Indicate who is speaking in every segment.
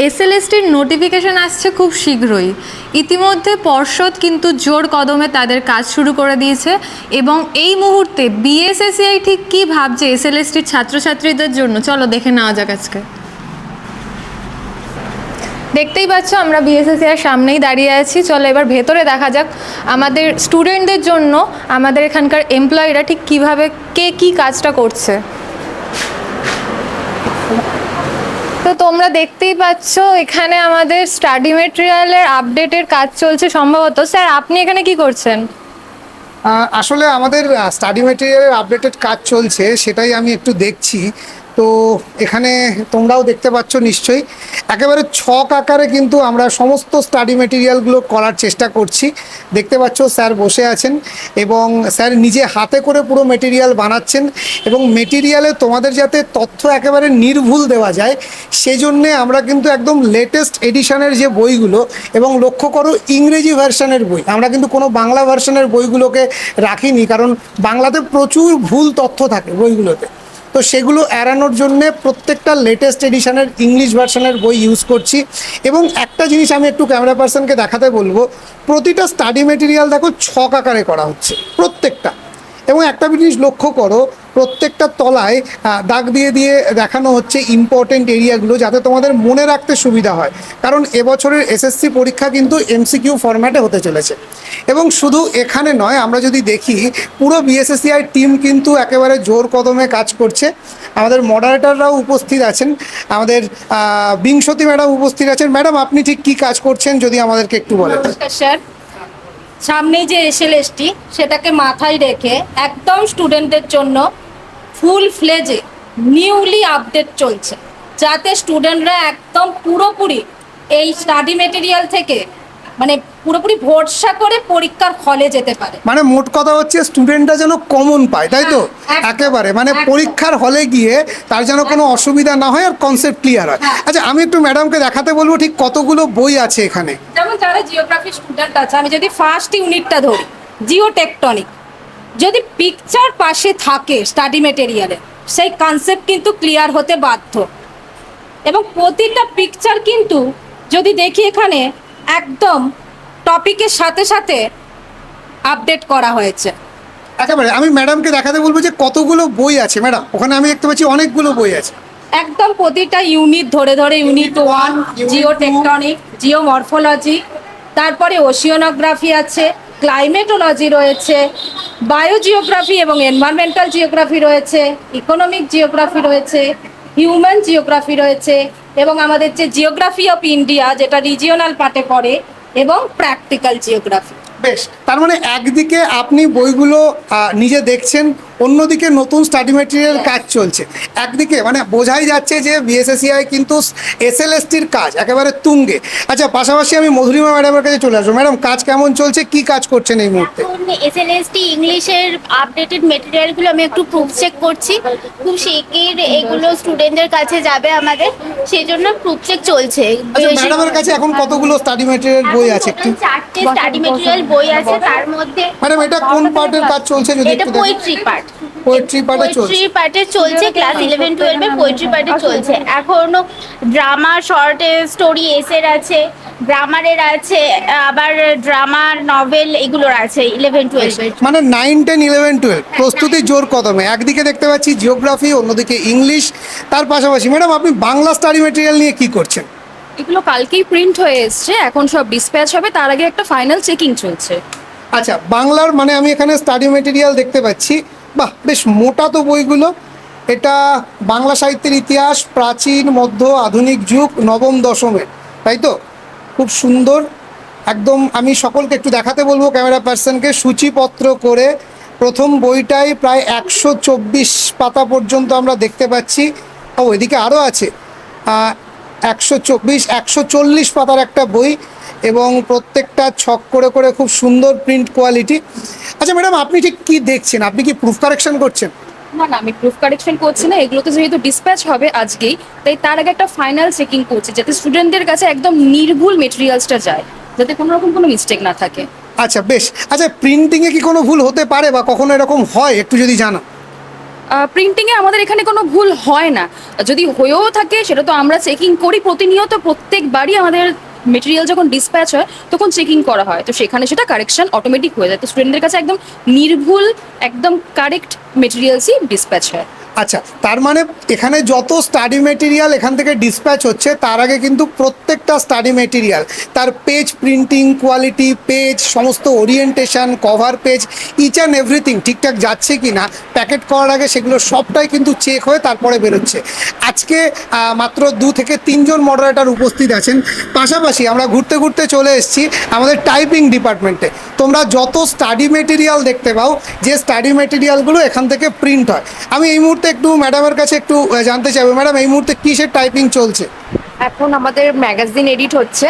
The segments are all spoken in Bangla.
Speaker 1: এসএলএসটির নোটিফিকেশন আসছে খুব শীঘ্রই। ইতিমধ্যে পর্ষদ কিন্তু জোর কদমে তাদের কাজ শুরু করে দিয়েছে এবং এই মুহূর্তে বিএসএসিআই ঠিক কী ভাবছে এসএলএসটির ছাত্রছাত্রীদের জন্য? চলো দেখে নেওয়া যাক আজকে। দেখতেই পাচ্ছ, আমরা বিএসএসিআর সামনেই দাঁড়িয়ে আছি। চলো এবার ভেতরে দেখা যাক আমাদের স্টুডেন্টদের জন্য আমাদের এখানকার এমপ্লয়িরা ঠিক কীভাবে কে কী কাজটা করছে। তো তোমরা দেখতেই পাচ্ছ, এখানে আমাদের স্টাডি মেটেরিয়ালের আপডেটের কাজ চলছে সম্ভবত। স্যার আপনি এখানে কি করছেন?
Speaker 2: আসলে আমাদের স্টাডি মেটেরিয়ালের আপডেটেড কাজ চলছে, সেটাই আমি একটু দেখছি। তো এখানে তোমরাও দেখতে পাচ্ছ নিশ্চয়ই। একেবারে ছক আকারে কিন্তু আমরা সমস্ত স্টাডি মেটেরিয়ালগুলো করার চেষ্টা করছি। দেখতে পাচ্ছ স্যার বসে আছেন এবং স্যার নিজে হাতে করে পুরো মেটেরিয়াল বানাচ্ছেন এবং মেটেরিয়ালে তোমাদের যাতে তথ্য একেবারে নির্ভুল দেওয়া যায়, সেজন্যে আমরা কিন্তু একদম লেটেস্ট এডিশনের যে বইগুলো এবং লক্ষ্য করো ইংরেজি ভার্সনের বই, আমরা কিন্তু কোনো বাংলা ভার্সনের বইগুলোকে রাখিনি কারণ বাংলাতে প্রচুর ভুল তথ্য থাকে বইগুলোতে। তো সেগুলো এড়ানোর জন্যে প্রত্যেকটা লেটেস্ট এডিশানের ইংলিশ ভার্সনের বই ইউজ করছি। এবং একটা জিনিস আমি একটু ক্যামেরা পার্সনকে দেখাতে বলব, প্রতিটা স্টাডি মেটেরিয়াল দেখো ছক আকারে করা হচ্ছে, প্রত্যেকটা। এবং একটা জিনিস লক্ষ্য করো প্রত্যেকটা তলায় দাগ দিয়ে দিয়ে দেখানো হচ্ছে ইম্পর্টেন্ট এরিয়াগুলো যাতে তোমাদের মনে রাখতে সুবিধা হয়। কারণ এবছরের এসএসসি পরীক্ষা কিন্তু এমসিকিউ ফরম্যাটে হতে চলেছে। এবং শুধু এখানে নয়, আমরা যদি দেখি, পুরো বিএসএসসিআই টিম কিন্তু একেবারে জোর কদমে কাজ করছে। আমাদের মডারেটররাও উপস্থিত আছেন। আমাদের বিংশতি ম্যাডাম উপস্থিত আছেন। ম্যাডাম আপনি ঠিক কী কাজ করছেন যদি আমাদেরকে একটু বলেন?
Speaker 3: স্যার। সামনে যে এসএলএসটি সেটাকে মাথায় রেখে একদম স্টুডেন্টদের জন্য ফুল ফ্লেজে নিউলি আপডেট চলছে যাতে স্টুডেন্টরা একদম পুরোপুরি এই স্টাডি মেটেরিয়াল থেকে মানে পুরোপুরি ভরসা করে পরীক্ষার হলে যেতে পারে।
Speaker 2: মানে মোট কথা হচ্ছে স্টুডেন্টরা যেন কমন পায় তাই তো?
Speaker 3: হ্যাঁ,
Speaker 2: একেবারে মানে পরীক্ষার হলে গিয়ে তার যেন কোনো অসুবিধা না হয় আর কনসেপ্ট ক্লিয়ার হয়।
Speaker 3: হ্যাঁ।
Speaker 2: আচ্ছা আমি একটু ম্যাডামকে দেখাতে বলব ঠিক কতগুলো বই আছে এখানে?
Speaker 3: যেমন যারা জিওগ্রাফি স্টুডেন্ট আছে আমি যদি ফার্স্ট ইউনিটটা ধরি জিও টেকটনিক যদি পিকচার পাশে থাকে স্টাডি মেটেরিয়ালে সেই কনসেপ্ট কিন্তু ক্লিয়ার হতে বাধ্য। এবং প্রতিটা পিকচার কিন্তু যদি দেখি এখানে একদম টপিকের সাথে সাথে আপডেট করা হয়েছে।
Speaker 2: একেবারে আমি ম্যাডামকে দেখাতে বলব যে কতগুলো বই আছে ম্যাডাম ওখানে আমি দেখতে পাচ্ছি অনেকগুলো বই আছে।
Speaker 3: একদম প্রতিটা ইউনিট ধরে ধরে unit one geotectonic geomorphology তারপরে ওশিওনোগ্রাফি আছে ক্লাইমেটোলজি রয়েছে বায়োজিওগ্রাফি এবং এনভায়রনমেন্টাল জিওগ্রাফি রয়েছে ইকোনমিক জিওগ্রাফি রয়েছে হিউম্যান জিওগ্রাফি রয়েছে এবং আমাদের যে জিওগ্রাফি অফ ইন্ডিয়া যেটা রিজিওনাল পার্টে পড়ে এবং প্র্যাকটিক্যাল জিওগ্রাফি
Speaker 2: বেশ, তার মানে একদিকে আপনি বইগুলো নিজে দেখছেন অন্যদিকে নতুন স্টাডি মেটেরিয়াল কাজ চলছে। একদিকে মানে বোঝাই যাচ্ছে যে বিএসএসিআই কিন্তু এস এসএলএসটির কাজ একেবারে তুঙ্গে। আচ্ছা পাশাপাশি আমি মধুরিমা ম্যাডামের কাছে চলে আসব। ম্যাডাম কাজ কেমন চলছে? কি কাজ করছেন এই মুহূর্তে?
Speaker 4: এখন এসএলএসটি ইংলিশের আপডেটেড মেটেরিয়ালগুলো আমি একটু প্রুফ চেক করছি। খুব শিগগির এগুলো স্টুডেন্টদের কাছে যাবে আমাদের। সেই জন্য প্রুফ চেক চলছে।
Speaker 2: আচ্ছা ম্যাডামের কাছে এখন কতগুলো স্টাডি মেটেরিয়াল বই আছে?
Speaker 4: চারটে স্টাডি মেটেরিয়াল বই আছে। তার মধ্যে
Speaker 2: ম্যাডাম এটা কোন পার্টের কাজ চলছে যদি
Speaker 4: এটা
Speaker 2: একটু
Speaker 4: পোয়েট্রি পার্ট
Speaker 2: পোয়েট্রি পার্টে চলছে।
Speaker 4: পোয়েট্রি পার্টে চলছে ক্লাস ইলেভেন টুয়েলভে পোয়েট্রি পার্টে চলছে। এখনও ড্রামা শর্ট স্টোরি এসের আছে গ্রামারের আছে আবার ড্রামা নভেল এগুলোর আছে ইলেভেন টুয়েলভে
Speaker 2: মানে নাইন টেন ইলেভেন টুয়েলভ প্রস্তুতি জোর কদমে। একদিকে দেখতে পাচ্ছি জিওগ্রাফি অন্যদিকে ইংলিশ তার পাশাপাশি ম্যাডাম আপনি বাংলা স্টাডি মেটেরিয়াল নিয়ে কি করছেন?
Speaker 5: এগুলো কালকেই প্রিন্ট হয়ে এসছে এখন সব ডিসপ্যাচ হবে তার আগে একটা ফাইনাল চেকিং চলছে।
Speaker 2: আচ্ছা বাংলার মানে আমি এখানে স্টাডি মেটেরিয়াল দেখতে পাচ্ছি বাহ, বেশ মোটা তো বইগুলো। এটা বাংলা সাহিত্যের ইতিহাস, প্রাচীন, মধ্য, আধুনিক যুগ, নবম দশমের তাই তো? খুব সুন্দর। একদম আমি সকলকে একটু দেখাতে বলব ক্যামেরা পার্সনকে। সূচিপত্র করে প্রথম বইটাই প্রায় একশো চব্বিশ পাতা পর্যন্ত আমরা দেখতে পাচ্ছি। ও, এদিকে আরও আছে। একশো চব্বিশ একশো চল্লিশ পাতার একটা বই এবং প্রত্যেকটা ছক করে করে খুব সুন্দর প্রিন্ট কোয়ালিটি আচ্ছা ম্যাডাম আপনি ঠিক কি দেখছেন? আপনি কি প্রুফ কারেকশন করছেন?
Speaker 5: না না আমি প্রুফ কারেকশন করছি না এগুলো তো যেহেতু ডিসপ্যাচ হবে আজকেই তাই তার আগে একটা ফাইনাল চেকিং করছি যাতে স্টুডেন্টদের কাছে একদম নির্ভুল মেটেরিয়ালসটা যায় যাতে কোনো রকম কোনো মিস্টেক না থাকে।
Speaker 2: আচ্ছা বেশ। আচ্ছা প্রিন্টিংয়ে কি কোনো ভুল হতে পারে বা কখনো এরকম হয়? একটু যদি জানা
Speaker 5: প্রিন্টিংয়ে আমাদের এখানে কোনো ভুল হয় না। যদি হয়েও থাকে, সেটা তো আমরা চেকিং করি। প্রতিনিয়ত প্রত্যেকবারই আমাদের মেটেরিয়াল যখন ডিসপ্যাচ হয়, তখন চেকিং করা হয়। তো সেখানে সেটা কারেকশন অটোমেটিক হয়ে যায়। তো স্টুডেন্টদের কাছে একদম নির্ভুল, একদম কারেক্ট মেটেরিয়ালসই ডিসপ্যাচ হয়।
Speaker 2: আচ্ছা তার মানে এখানে যত স্টাডি মেটেরিয়াল এখান থেকে ডিসপ্যাচ হচ্ছে, তার আগে কিন্তু প্রত্যেকটা স্টাডি মেটেরিয়াল তার পেজ প্রিন্টিং কোয়ালিটি পেজ সমস্ত orientation cover page each and everything ঠিকঠাক যাচ্ছে কি না প্যাকেট করার আগে সেগুলো সবটাই কিন্তু চেক হয়ে তারপরে বেরোচ্ছে। আজকে মাত্র দু থেকে তিনজন মডারেটার উপস্থিত আছেন। পাশাপাশি আমরা ঘুরতে ঘুরতে চলে এসেছি আমাদের টাইপিং ডিপার্টমেন্টে তোমরা যত স্টাডি মেটেরিয়াল দেখতে পাও, যে স্টাডি মেটেরিয়ালগুলো এখান থেকে প্রিন্ট হয়। আমি এই মুহূর্তে একটু ম্যাডামের কাছে একটু জানতে চাইব। ম্যাডাম এই মুহূর্তে কিসের টাইপিং চলছে?
Speaker 6: এখন আমাদের ম্যাগাজিন এডিট হচ্ছে।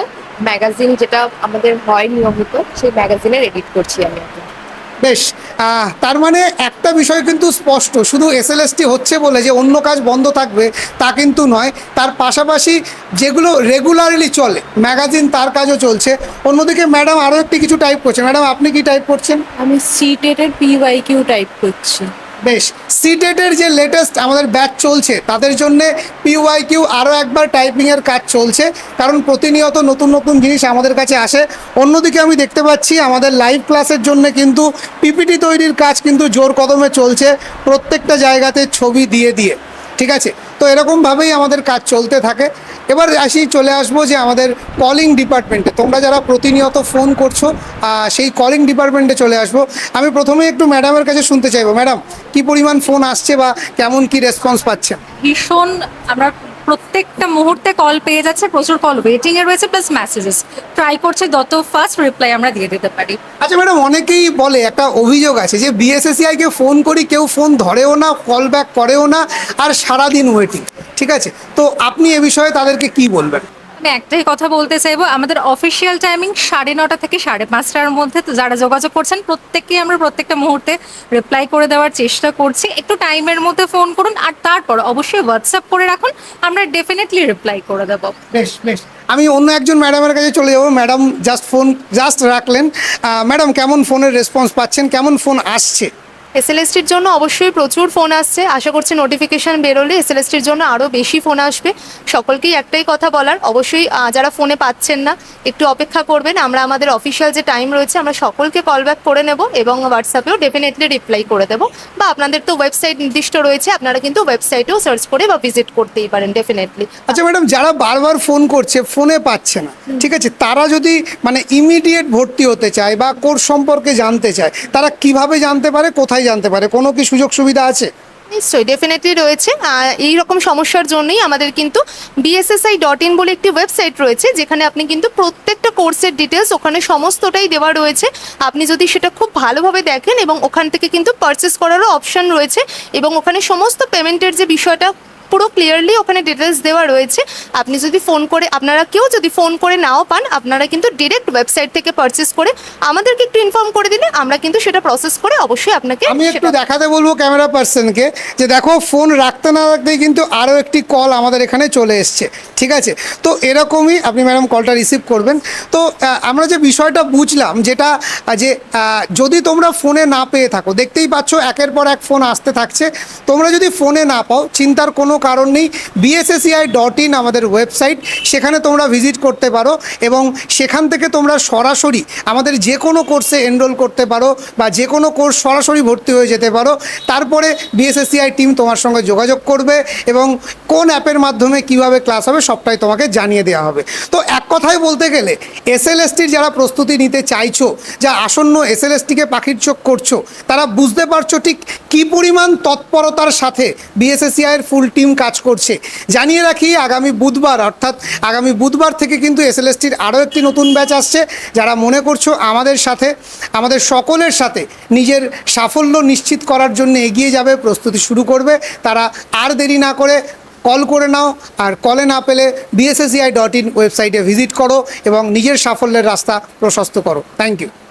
Speaker 6: ম্যাগাজিন যেটা আমাদের হয় নিয়মিত, সেই ম্যাগাজিনের এডিট করছি আমি এখন।
Speaker 2: বেশ তার মানে একটা বিষয় কিন্তু স্পষ্ট, শুধু এসএলএসটি হচ্ছে বলে যে অন্য কাজ বন্ধ থাকবে, তা কিন্তু নয়। তার পাশাপাশি যেগুলো রেগুলারলি চলে ম্যাগাজিন তার কাজও চলছে। অন্যদিকে ম্যাডাম আরও একটি কিছু টাইপ করছে। ম্যাডাম আপনি কি টাইপ করছেন?
Speaker 6: আমি সি টেটের পিওয়াই কিউ টাইপ করছি।
Speaker 2: বেশ সিটেটের যে লেটেস্ট আমাদের ব্যাচ চলছে, তাদের জন্যে পিওয়াই কিউ আরও একবার টাইপিংয়ের কাজ চলছে, কারণ প্রতিনিয়ত নতুন নতুন জিনিস আমাদের কাছে আসে। অন্যদিকে আমি দেখতে পাচ্ছি আমাদের লাইভ ক্লাসের জন্য কিন্তু পিপিটি তৈরির কাজ কিন্তু জোর কদমে চলছে, প্রত্যেকটা জায়গাতে ছবি দিয়ে দিয়ে, ঠিক আছে? তো এরকমভাবেই আমাদের কাজ চলতে থাকে। এবার আসি চলে আসব যে আমাদের কলিং ডিপার্টমেন্টে তোমরা যারা প্রতিনিয়ত ফোন করছ সেই কলিং ডিপার্টমেন্টে চলে আসব। আমি প্রথমেই একটু ম্যাডামের কাছে শুনতে চাইব। ম্যাডাম কি পরিমাণ ফোন আসছে বা কেমন কি রেসপন্স পাচ্ছেন
Speaker 7: ভীষণ আমরা প্রত্যেকটা মুহূর্তে কল পেয়ে যাচ্ছে প্রচুর কল ওয়েটিং এ রয়েছে প্লাস মেসেজেস ট্রাই করছে যত ফাস্ট রিপ্লাই আমরা দিয়ে দিতে পারি।
Speaker 2: আচ্ছা ম্যাডাম অনেকেই বলে একটা অভিযোগ আছে যে বিএসএসিআইকে ফোন করি কেউ ফোন ধরেও না কল ব্যাক করেও না আর সারাদিন ওয়েটিং ঠিক আছে? তো আপনি এ বিষয়ে তাদেরকে কি বলবেন?
Speaker 7: আমি একটাই কথা বলতে চাইব আমাদের অফিসিয়াল টাইমিং সাড়ে নটা থেকে সাড়ে পাঁচটার মধ্যে তো যারা যোগাযোগ করছেন প্রত্যেককেই আমরা প্রত্যেকটা মুহূর্তে রিপ্লাই করে দেওয়ার চেষ্টা করছি। একটু টাইমের মধ্যে ফোন করুন আর তারপর অবশ্যই হোয়াটসঅ্যাপ করে রাখুন আমরা ডেফিনেটলি রিপ্লাই করে দেবো।
Speaker 2: বেশ বেশ। আমি অন্য একজন ম্যাডামের কাছে চলে যাব। ম্যাডাম জাস্ট ফোন জাস্ট রাখলেন। ম্যাডাম কেমন ফোনের রেসপন্স পাচ্ছেন? কেমন ফোন আসছে?
Speaker 6: এসএলএসটির জন্য অবশ্যই প্রচুর ফোন আসছে। আশা করছি নোটিফিকেশন বেরোলে এসএলএসটির জন্য আরও বেশি ফোন আসবে। সকলকেই একটাই কথা বলার অবশ্যই যারা ফোনে পাচ্ছেন না একটু অপেক্ষা করবেন। আমরা আমাদের অফিসিয়াল যে টাইম রয়েছে আমরা সকলকে কল ব্যাক করে নেব এবং হোয়াটসঅ্যাপেও ডেফিনেটলি রিপ্লাই করে দেবো। বা আপনাদের তো ওয়েবসাইট নির্দিষ্ট রয়েছে আপনারা কিন্তু ওয়েবসাইটেও সার্চ করে বা ভিজিট করতেই পারেন ডেফিনেটলি
Speaker 2: আচ্ছা ম্যাডাম যারা বারবার ফোন করছে ফোনে পাচ্ছে না ঠিক আছে? তারা যদি মানে ইমিডিয়েট ভর্তি হতে চায় বা কোর্স সম্পর্কে জানতে চায় তারা কীভাবে জানতে পারে কোথায় জানতে পারে। কোনো কি সুযোগ সুবিধা আছে?
Speaker 6: নিশ্চয়ই ডেফিনেটলি রয়েছে। এই রকম সমস্যার জন্যই আমাদের কিন্তু বিএসএসআই ডট ইন বলে একটি ওয়েবসাইট রয়েছে, যেখানে আপনি কিন্তু প্রত্যেকটা কোর্সের ডিটেলস ওখানে সমস্তটাই দেওয়া রয়েছে। আপনি যদি সেটা খুব ভালোভাবে দেখেন এবং ওখান থেকে কিন্তু পারচেস করারও অপশান রয়েছে এবং ওখানে সমস্ত পেমেন্টের যে বিষয়টা পুরো ক্লিয়ারলি ওখানে ডিটেলস দেওয়া রয়েছে। আপনি যদি ফোন করে আপনারা কেউ যদি ফোন করে নাও পান আপনারা কিন্তু ডিরেক্ট ওয়েবসাইট থেকে পারচেস করে আমাদেরকে একটু ইনফর্ম করে দিলে আমরা কিন্তু সেটা প্রসেস করে অবশ্যই আপনাকে
Speaker 2: আমি একটু দেখাতে বলব ক্যামেরা পার্সনকে যে দেখো ফোন রাখতে না রাখতেই কিন্তু আরও একটি কল আমাদের এখানে চলে এসছে। ঠিক আছে? তো এরকমই আপনি ম্যাডাম কলটা রিসিভ করবেন। তো আমরা যে বিষয়টা বুঝলাম যেটা যে যদি তোমরা ফোনে না পেয়ে থাকো দেখতেই পাচ্ছ একের পর এক ফোন আসতে থাকছে। তোমরা যদি ফোনে না পাও চিন্তার কোনো কারণ নেই। B S A C I dot in আমাদের ওয়েবসাইট সেখানে তোমরা ভিজিট করতে পারো এবং সেখান থেকে তোমরা সরাসরি আমাদের যে কোনো কোর্সে এনরোল করতে পারো বা যে কোনো কোর্স সরাসরি ভর্তি হয়ে যেতে পারো। তারপরে বিএসএসসিআই টিম তোমার সঙ্গে যোগাযোগ করবে এবং কোন অ্যাপের মাধ্যমে কীভাবে ক্লাস হবে সবটাই তোমাকে জানিয়ে দেওয়া হবে। তো এক কথায় বলতে গেলে এসএলএসটির যারা প্রস্তুতি নিতে চাইছো, যা আসন্ন এসএলএসটিকে পাখির চোখ করছ, তারা বুঝতে পারছ ঠিক কী পরিমাণ তৎপরতার সাথে বিএসএসসিআইয়ের ফুল টিম কাজ করছে। জানিয়ে রাখি, আগামী বুধবার, অর্থাৎ আগামী বুধবার থেকে কিন্তু এসএলএসটির আরও একটি নতুন ব্যাচ আসছে। যারা মনে করছ আমাদের সাথে, আমাদের সকলের সাথে নিজের সাফল্য নিশ্চিত করার জন্য এগিয়ে যাবে, প্রস্তুতি শুরু করবে, তারা আর দেরি না করে কল করে নাও আর কলে না পেলে B S A C I dot in ওয়েবসাইটে ভিজিট করো এবং নিজের সাফল্যের রাস্তা প্রশস্ত করো। Thank you